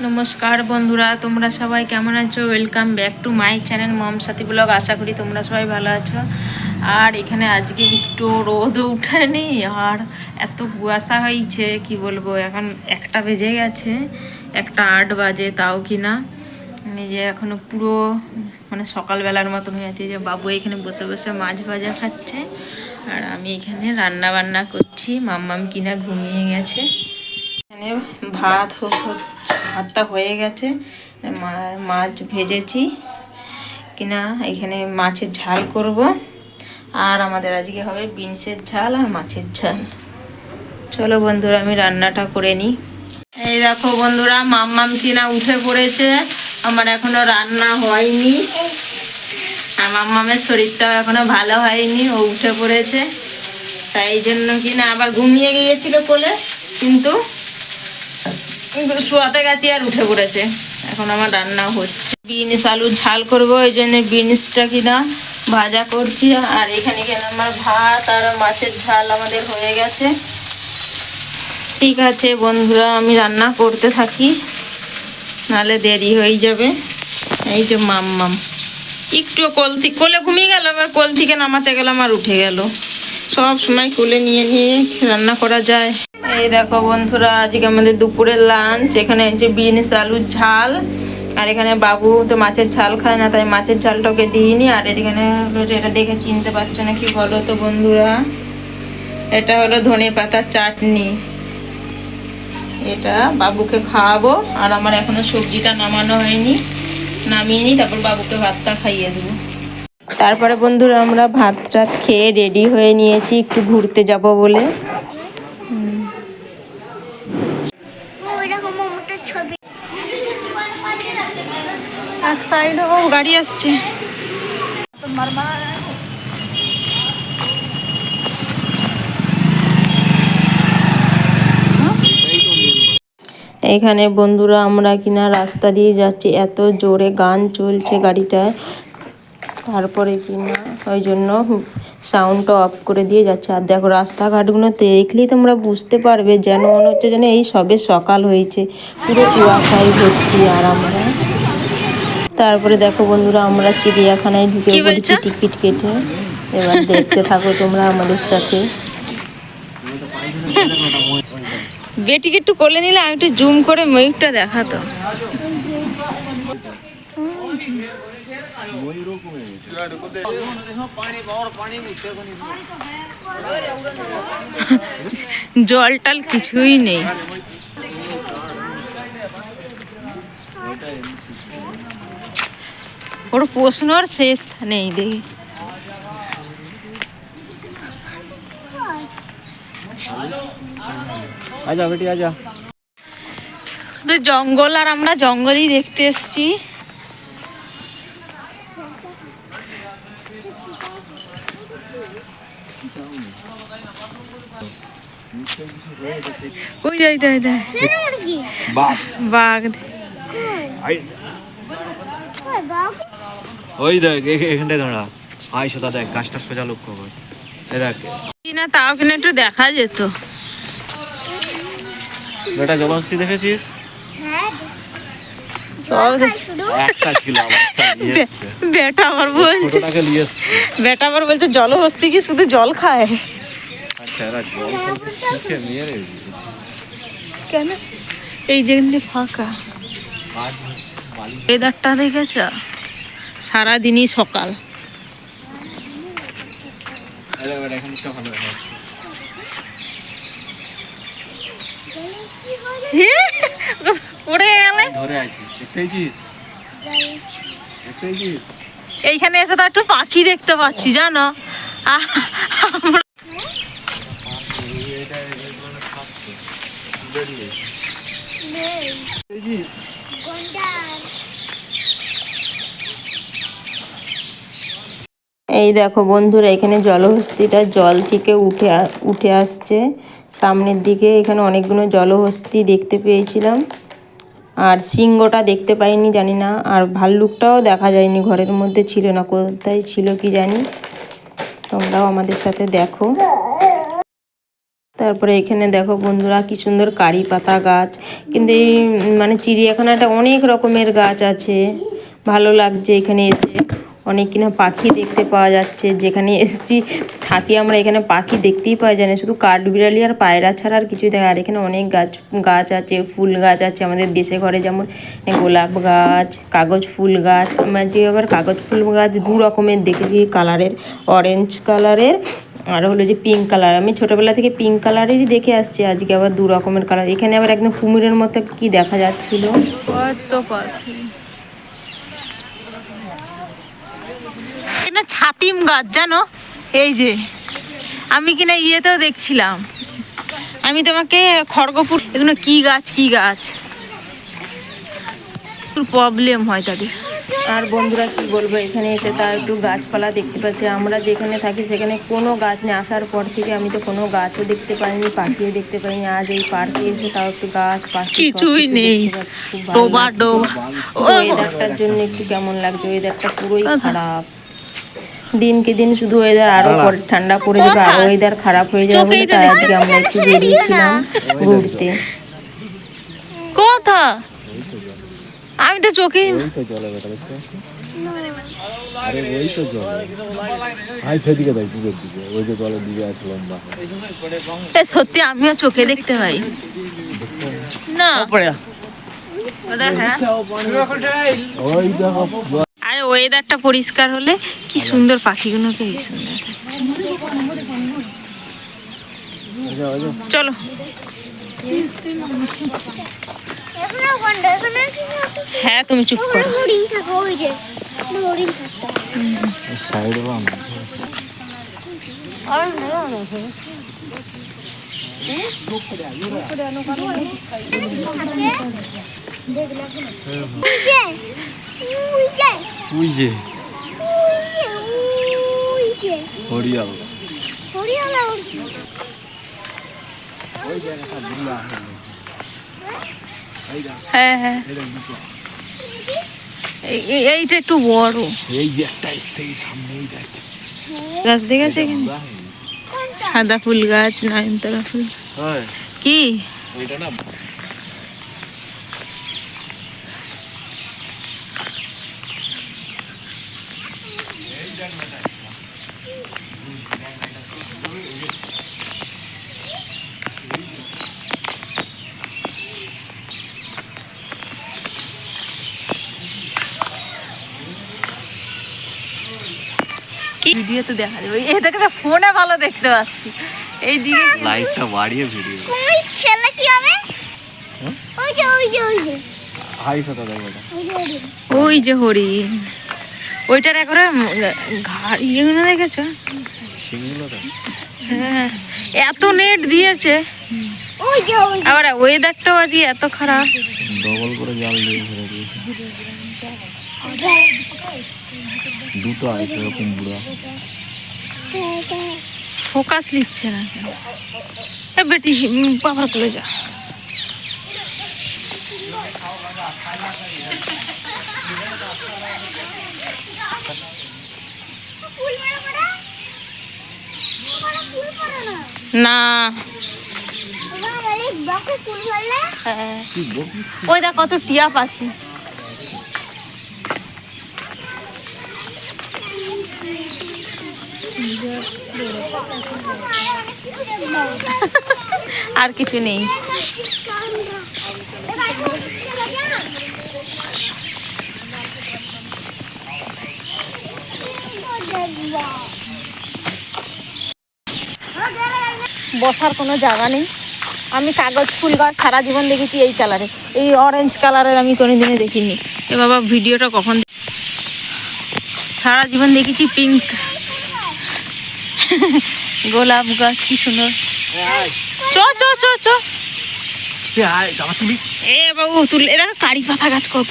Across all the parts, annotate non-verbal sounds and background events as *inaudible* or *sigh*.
নমস্কার বন্ধুরা, তোমরা সবাই কেমন আছো? Welcome back to my channel mom Sathi blog. আশা করি তোমরা সবাই ভালো আছো। আর এখানে আজকে একটু রোদও উঠেনি, আর এত কুয়াশা হয়েছে, কি বলব? এখন একটা বেজে গেছে, একটা আট বাজে, তাও কি না যে এখনও পুরো মানে সকালবেলার মতন হয়ে আছে যে বাবু এখানে বসে বসে মাছ ভাজা খাচ্ছে, আর আমি এখানে রান্না বান্না করছি। মাম্মাম কিনা ঘুমিয়ে গেছে। এখানে ভাত হোক ভাতটা হয়ে গেছে। মাছ ভেজেছি। কিনা এখানে মাছের ঝাল করব। আর আমাদের আজকে হবে বিনসের ঝাল আর মাছের ঝাল। চলো বন্ধুরা, আমি রান্নাটা করে নিই এই দেখো বন্ধুরা, মাম্মাম কিনা উঠে পড়েছে। আমার এখনও রান্না হয়নি। আর মাম্মামের শরীরটাও এখনও ভালো হয়নি, ও উঠে পড়েছে। তাই জন্য কিনা আবার ঘুমিয়ে গিয়েছিল কোলে, কিন্তু শোয়াতে গেছি আর উঠে পড়েছে। এখন আমার রান্না হচ্ছে। বিনস আলুর ঝাল করব ওই জন্য বিনসটা কিনা ভাজা করছি। আর এখানে কিনা আমার ভাত আর মাছের ঝাল আমাদের হয়ে গেছে। ঠিক আছে বন্ধুরা, আমি রান্না করতে থাকি। নাহলে দেরি হয়ে যাবে। এই যে মাম মাম একটু কোল থেকে কোলে ঘুমিয়ে গেল, আবার কোল থেকে নামাতে গেলাম আর উঠে গেল। সব সময় কোলে নিয়ে নিয়ে রান্না করা যায়। এই দেখো বন্ধুরা, আজকে আমাদের দুপুরের লাঞ্চ এখানে হচ্ছে বিনস আলুর ঝাল। আর এখানে বাবু তো মাছের ঝাল খায় না, তাই মাছের ঝালটাকে দিইনি। আর এখানে এটা দেখে চিনতে পারছ না কি বলো তো বন্ধুরা? এটা হলো ধনে পাতার চাটনি। এটা বাবুকে খাওয়াবো, আর আমার এখনও সবজিটা নামানো হয়নি। নামিয়ে নিই, তারপর বাবুকে ভাতটা খাইয়ে দেবো। তারপরে বন্ধুরা, আমরা ভাত টাত খেয়ে রেডি হয়ে নিয়েছি, একটু ঘুরতে যাব বলে ওইরকম একটা ছবি গাড়ি আসছে। এখানে বন্ধুরা আমরা কিনা রাস্তা দিয়ে যাচ্ছি, এত জোরে গান চলছে গাড়িটায়। তারপরে কিনা ওই জন্য সাউন্ডটা অফ করে দিয়ে যাচ্ছে। আর দেখো রাস্তাঘাটগুলো দেখলেই তোমরা বুঝতে পারবে যেন মনে হচ্ছে যেন এই সবে সকাল হয়েছে। পুরো কুয়াশায় ভর্তি আর আমরা। তারপরে দেখো বন্ধুরা আমরা চিড়িয়াখানায় ঢুকে পড়েছি টিকিট কেটে। এবার দেখতে থাকো তোমরা আমাদের সাথে। বেটিকে একটু কোলে নিলে? আমি একটু জুম করে ময়ূরটা দেখাতো। জল টল কিছুই নেই। ওর প্রশ্নর শেষ নেই দেখি। আজা বেটি আজা তো জঙ্গল আর আমরা জঙ্গলই দেখতে এসছি। ওই দেয় দেয় মুরগি বাপ বাঘ? ওই দেখ এখানটায় দাঁড়া। আয় সোজা দেখ গাছটা সোজা লক্ষ্য কর। এ দেখ। না তাও কিনা একটু দেখা যেত। বেটা জলহস্তি দেখেছিস? হ্যাঁ। বেটা আবার বলছে বেটা আবার বলছে জলহস্তি কি শুধু জল খায়? আচ্ছা কেন? এই যে কিন্তু ফাঁকা। ওয়েদারটা দেখেছ? সারাদিনই সকাল। এইখানে এসে তো একটু পাখি দেখতে পাচ্ছি জানো? আমরা এটা এগুলো খাচ্ছে বেরিয়ে দেখতেছিস গন্ডার এই দেখো বন্ধুরা, এখানে জলহস্তিটা জল থেকে উঠে উঠে আসছে। সামনের দিকে এখানে অনেকগুলো জলহস্তি দেখতে পেয়েছিলাম। আর সিংহটা দেখতে পাইনি, জানি না। আর ভাল্লুকটাও দেখা যায়নি, ঘরের মধ্যে ছিল না, কোথায় ছিল কি জানি। তোমরাও আমাদের সাথে দেখো। তারপরে এখানে দেখো বন্ধুরা, কি সুন্দর কারি পাতা গাছ। কিন্তু এই মানে চিড়িয়াখানাটা অনেক রকমের গাছ আছে। ভালো লাগছে এখানে এসে। অনেক কিনা পাখি দেখতে পাওয়া যাচ্ছে। যেখানে এসছি, থাকি আমরা, এখানে পাখি দেখতেই পাওয়া যায় না। শুধু কাঠবিড়ালি আর পায়রা ছাড়া আর কিছুই দেখা আর এখানে অনেক গাছ গাছ আছে, ফুল গাছ আছে আমাদের দেশে ঘরে। যেমন গোলাপ গাছ, কাগজ ফুল গাছ। আমার যে আবার কাগজ ফুল গাছ দু রকমের দেখেছি, কালারের। অরেঞ্জ কালারের আর হলো যে পিঙ্ক কালার। আমি ছোটবেলা থেকে পিঙ্ক কালারেরই দেখে আসছি, আজকে আবার দু রকমের কালার। এখানে আবার একদম কুমিরের মতো কি দেখা যাচ্ছিল? পাখি। এটা ছাতিম গাছ জানো? এই যে আমি কিনা ইয়েতেও দেখছিলাম। আমি তোমাকে খড়গপুর এগুলো কি গাছ কি গাছ? প্রবলেম হয় তাদের। আর বন্ধুরা কি বলব এখানে এসে তার একটু গাছপালা দেখতে পাচ্ছি। আমরা যেখানে থাকি সেখানে কোনো গাছ নেই। আসার পর থেকে আমি তো কোনো গাছও দেখতে পাইনি পাখিও দেখতে পাইনি। আজ এই পার্কে এসে তাও একটু গাছ পাখি কিছুই নেই। ওয়েদারটার জন্য একটু কেমন লাগছে? ওয়েদারটা পুরোই খারাপ। দিনকে দিন শুধু ওয়েদার আরও পরে ঠান্ডা পড়ে যাবে আরও ওয়েদার খারাপ হয়ে যাবে বলে তাই আজকে আমরা একটু বেরিয়েছিলাম *laughs* ঘুরতে। কথা? আমি তো চোখে ওই তো জলে বেটা দেখতে আরে ওই তো জল। ভাই সেদিকে দেখ পুকুর দিকে। ওই যে জলের দিকে আছে লম্বা। এ, সত্যি আমিও চোখে দেখতে পাই। না। ওটা হ্যাঁ। ওই দেখো আর ওয়েদারটা পরিষ্কার হলে কি সুন্দর পাখিগুলোকে এই সুন্দর চলো। হ্যাঁ তুমি চুপ করো। থাকে ওই যে হরিয়াল হ্যাঁ হ্যাঁ। এই- এই- এইটা একটু বড়। এই যে একটা সেই সামনেই দেখ। গাছ দেখেছে এখানে? সাদা ফুল গাছ নয়নতারা ফুল। কি? না ভিডিও তো দেখা যাবে এই দেখেছ ফোনে ভালো দেখতে পাচ্ছি। এই দিকে লাইটটা বাড়িয়ে ভিডিও। কুমির খেলে কি হবে? ওই যে ওই যে ওই যে। হাই ফটো দেখ ওই যে হরিণ। ওইটার একবারে ঘাড় ইয়েগুলো দেখেছ? সিংগুলো দেখ। হ্যাঁ। এত নেট দিয়েছে। আবার ওয়েদারটাও আজকে এত খারাপ। ডবল করে জাল দিয়ে ধরে দিয়েছে। দুটো আছে এরকম বুড়া ফোকাস নিচ্ছে না কেন? এ বেটি উম, বাবা তুলে যা। ফুল মারা করা ওখানে ফুল পড়ে না হ্যাঁ। ওই দেখ কত টিয়া পাখি। *laughs* আর কিছু নেই। বসার কোনো জায়গা নেই। আমি কাগজ ফুল গাছ সারা জীবন দেখেছি এই কালারে। এই অরেঞ্জ কালারের আমি কোনোদিনও দেখিনি। এ বাবা, ভিডিওটা কখন সারা জীবন দেখেছি পিঙ্ক গোলাপ গাছ কি সুন্দর। চ চ চ চ। এ বাবু তুল এ দেখো কারি পাতা গাছ কত।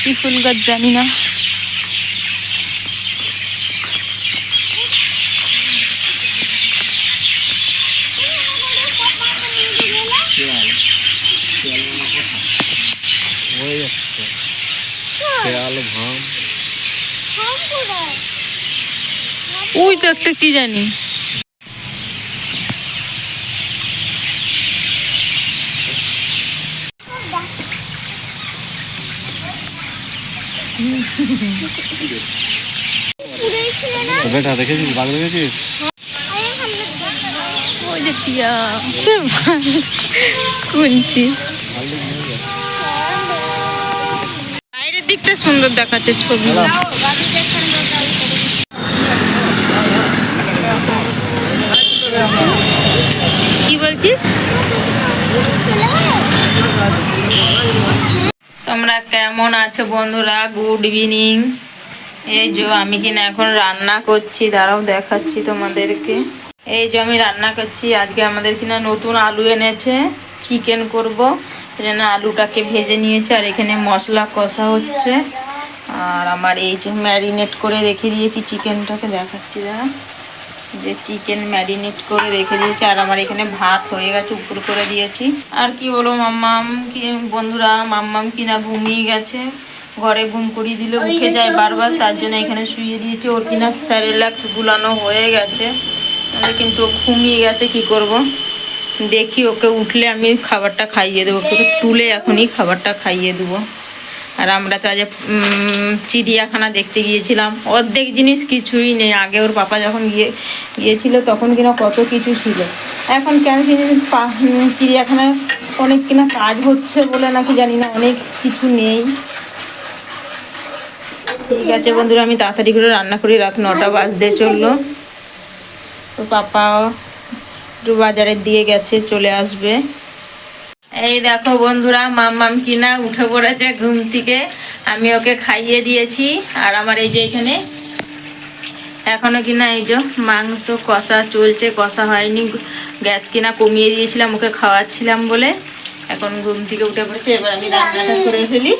কি ফুল গাছ জানি না। কোথায়? ওই তো একটা কি জানি। বেটা দেখেছিস? বাঘ দেখেছিস? ওই যে টিয়া। কুঞ্চি দিকটা সুন্দর দেখাচ্ছে ছবি। কি বলছিস? তোমরা কেমন আছো বন্ধুরা? গুড ইভিনিং এই যে আমি কিনা এখন রান্না করছি দাঁড়াও দেখাচ্ছি তোমাদেরকে। এই যে আমি রান্না করছি আজকে আমাদের কিনা নতুন আলু এনেছে চিকেন করব। জন্য আলুটাকে ভেজে নিয়েছে, আর এখানে মশলা কষা হচ্ছে। আর আমার এই যে ম্যারিনেট করে রেখে দিয়েছি চিকেনটাকে, দেখাচ্ছি দাদা। যে চিকেন ম্যারিনেট করে রেখে দিয়েছি, আর আমার এখানে ভাত হয়ে গেছে, উপর করে দিয়েছি। আর কি বলো মাম্মাম, কি বন্ধুরা, মাম্মাম কিনা ঘুমিয়ে গেছে। ঘরে ঘুম করিয়ে দিলে উঠে যায় বারবার, তার জন্য এখানে শুয়ে দিয়েছি। ওর কিনা স্যারেলাক্স গুলানো হয়ে গেছে কিন্তু ঘুমিয়ে গেছে, কি করব? দেখি ওকে উঠলে আমি খাবারটা খাইয়ে দেবো। ওকে তুলে এখনই খাবারটা খাইয়ে দেবো। আর আমরা তো আজ চিড়িয়াখানা দেখতে গিয়েছিলাম। অর্ধেক জিনিস কিছুই নেই। আগে ওর পাপা যখন গিয়ে, গিয়েছিল তখন কিনা কত কিছু ছিল। এখন কেন চিড়িয়াখানায় অনেক কিনা কাজ হচ্ছে বলে নাকি জানি না, অনেক কিছু নেই। ঠিক আছে বন্ধুরা, আমি তাড়াতাড়ি করে রান্না করি। রাত নটা বাজতে চলল। তো পাপা একটু বাজারের দিয়ে গেছে, চলে আসবে। এই দেখো বন্ধুরা, মাম্মাম কিনা উঠে পড়েছে ঘুম থেকে। আমি ওকে খাইয়ে দিয়েছি, আর আমার এই যে এখানে, এখনও কিনা এই যে মাংস কষা চলছে, কষা হয়নি, গ্যাস কিনা কমিয়ে দিয়েছিলাম, ওকে খাওয়াচ্ছিলাম বলে। এখন ঘুম থেকে উঠে পড়েছে, এবার আমি রান্নাটা করে ফেলি।